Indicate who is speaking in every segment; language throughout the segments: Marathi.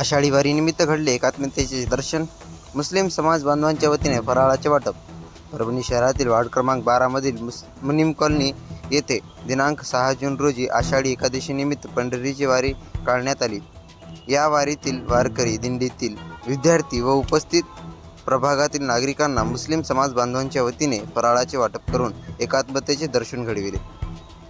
Speaker 1: आषाढी वारीनिमित्त घडले एकात्मतेचे दर्शन. मुस्लिम समाज बांधवांच्या वतीने फराळाचे वाटप. परभणी शहरातील वार्ड क्रमांक बारामधील मुस मुनिम कॉलनी येथे दिनांक सहा जून रोजी आषाढी एकादशीनिमित्त पंढरीची वारी काढण्यात आली. या वारीतील वारकरी दिंडीतील विद्यार्थी व उपस्थित प्रभागातील नागरिकांना मुस्लिम समाज बांधवांच्या वतीने फराळाचे वाटप करून एकात्मतेचे दर्शन घडविले.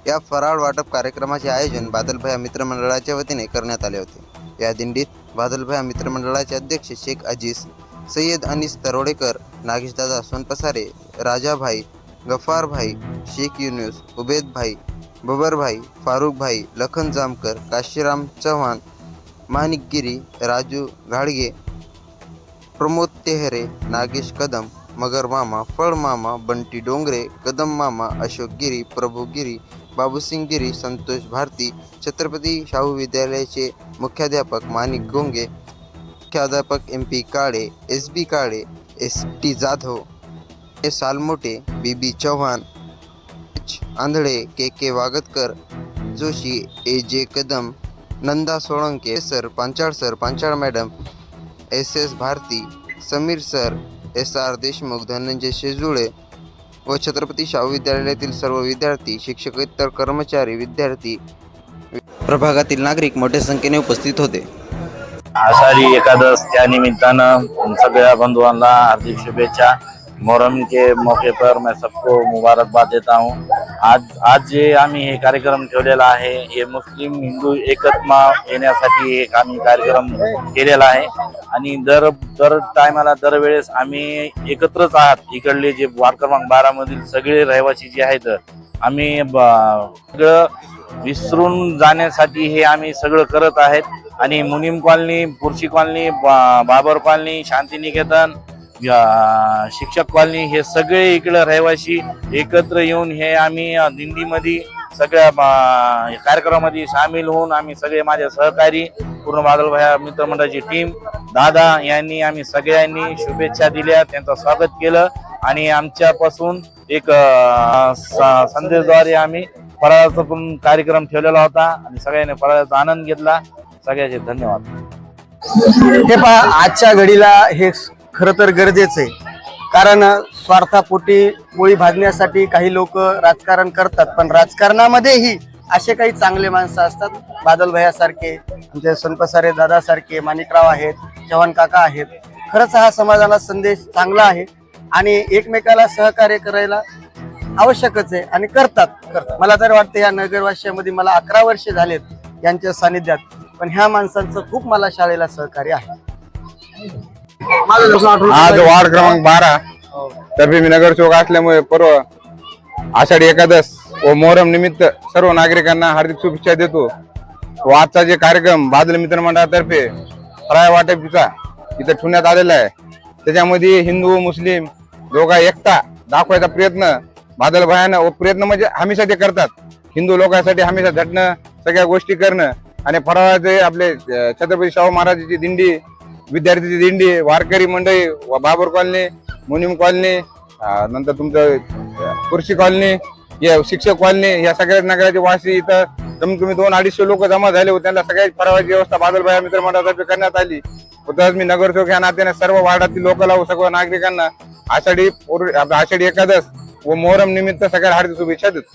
Speaker 1: या फराळ वाटप कार्यक्रमाचे आयोजन बादलभया मित्रमंडळाच्या वतीने करण्यात आले होते. या दिंडीत बादलभाया मित्रमंडळाचे अध्यक्ष शेख अजीज सय्यद अनिस तरोडेकर नागेशदादा सोनपसारे राजाभाई गफारभाई शेख युनुस उबेदभाई बबरभाई फारुखभाई लखन जामकर काशीराम चव्हाण माणिकगिरी राजू घाडगे प्रमोद तेहरे नागेश कदम मगर मामा फळ मामा बंटी डोंगरे कदम मामा अशोक गिरी प्रभू गिरी बाबूसिंग गिरी संतोष भारती छत्रपती शाहू विद्यालयाचे मुख्याध्यापक माणिक गोंगे मुख्याध्यापक M P Kale S B Kale S T Jadhav A Salmote B B Chavan H Andhale K K Wagatkar Joshi A J Kadam Nanda Solanke sir Panchal sir Panchal madam S S Bharti Sameer sir S R Deshmukh Dhananjay Shejule व छत्रपती शाहू विद्यालयातील सर्व विद्यार्थी शिक्षकेतर कर्मचारी विद्यार्थी प्रभागातील नागरिक मोठ्या संख्येने उपस्थित होते.
Speaker 2: आषाढ़ी एकादश त्या निमित्तानं सगळ्या बंधुओं हार्दिक शुभेच्छा. मोहरम के मौके पर मैं सबको मुबारकबाद देता हूँ। आज आज जे आम्ही हे कार्यक्रम ठेवलेला आहे. हे मुस्लिम हिंदू एकत्मा येण्यासाठी एक आम्ही कार्यक्रम केलेला आहे. आणि दर दर टायमाला दरवेळेस आम्ही एकत्रच आहात. इकडले जे वार्ड क्रमांक बारामधील सगळे रहिवासी जे आहेत आम्ही ब- सगळं विसरून जाण्यासाठी हे आम्ही सगळं करत आहेत. आणि Munim colony Purshi colony Babar colony Shantiniketan शिक्षक कॉलनी हे सगळे इकडं रहिवासी एकत्र येऊन हे आम्ही दिंडीमध्ये सगळ्या कार्यक्रमामध्ये सामील होऊन आम्ही सगळे माझे सहकारी पूर्ण बादलभाया मित्रमंडळाची टीम दादा यांनी आम्ही सगळ्यांनी शुभेच्छा दिल्या त्यांचं स्वागत केलं आणि आमच्यापासून एक स- संदेशद्वारे आम्ही फराळाचा पण कार्यक्रम ठेवलेला होता आणि सगळ्यांनी फराळाचा आनंद घेतला. सगळ्याचे धन्यवाद.
Speaker 3: हे पहा आजच्या घडीला हे खरं तर गरजेचं आहे. कारण स्वार्थापोटी पोळी भाजण्यासाठी काही लोक राजकारण करतात पण राजकारणामध्येही असे काही चांगले माणसं असतात. बादल भैयासारखे आमचे संतसारे दादासारखे माणिकराव आहेत चव्हाण काका आहेत. खरंच हा समाजाला संदेश चांगला आहे आणि एकमेकाला सहकार्य करायला आवश्यकच आहे आणि करतात करतात. मला तर वाटतं या नगरवासियामध्ये मला अकरा वर्षे झालेत यांच्या सानिध्यात पण ह्या माणसांचं खूप मला शाळेला सहकार्य आहे.
Speaker 4: आज वार्ड क्रमांक बारा. तर्फे मी नगरसेवक असल्यामुळे पर्व आषाढी एकादश व मोहरम निमित्त सर्व नागरिकांना हार्दिक शुभेच्छा देतो. व आजचा जे कार्यक्रम बादल मित्र मंडळातर्फे फराळ वाटपीचा इथं ठेवण्यात आलेला आहे. त्याच्यामध्ये हिंदू मुस्लिम दोघा एकता दाखवायचा प्रयत्न बादल भयानं व प्रयत्न म्हणजे हमेशा ते करतात. हिंदू लोकांसाठी हमेशा झटणं सगळ्या गोष्टी करणं आणि फराळाचे आपले छत्रपती शाहू महाराजांची दिंडी विद्यार्थी दिंडी वारकरी मंडळी व बाबर कॉलनी मुनीम कॉलनी नंतर तुमचं कुर्शी कॉलनी या शिक्षक कॉलनी या सगळ्या नगराचे वासी इथं कमीत कमी दोन अडीचशे लोक जमा झाले होते. त्यांना सगळ्याच फराळाची व्यवस्था बादलबाया मित्र मंडळातर्फे करण्यात आली. व तसंच मी नगरसेवक या नात्याने सर्व वार्डातील लोकांना व सर्व नागरिकांना. आषाढी आषाढी एकादश व मोहरम निमित्त सगळ्या हार्दिक शुभेच्छा देतो.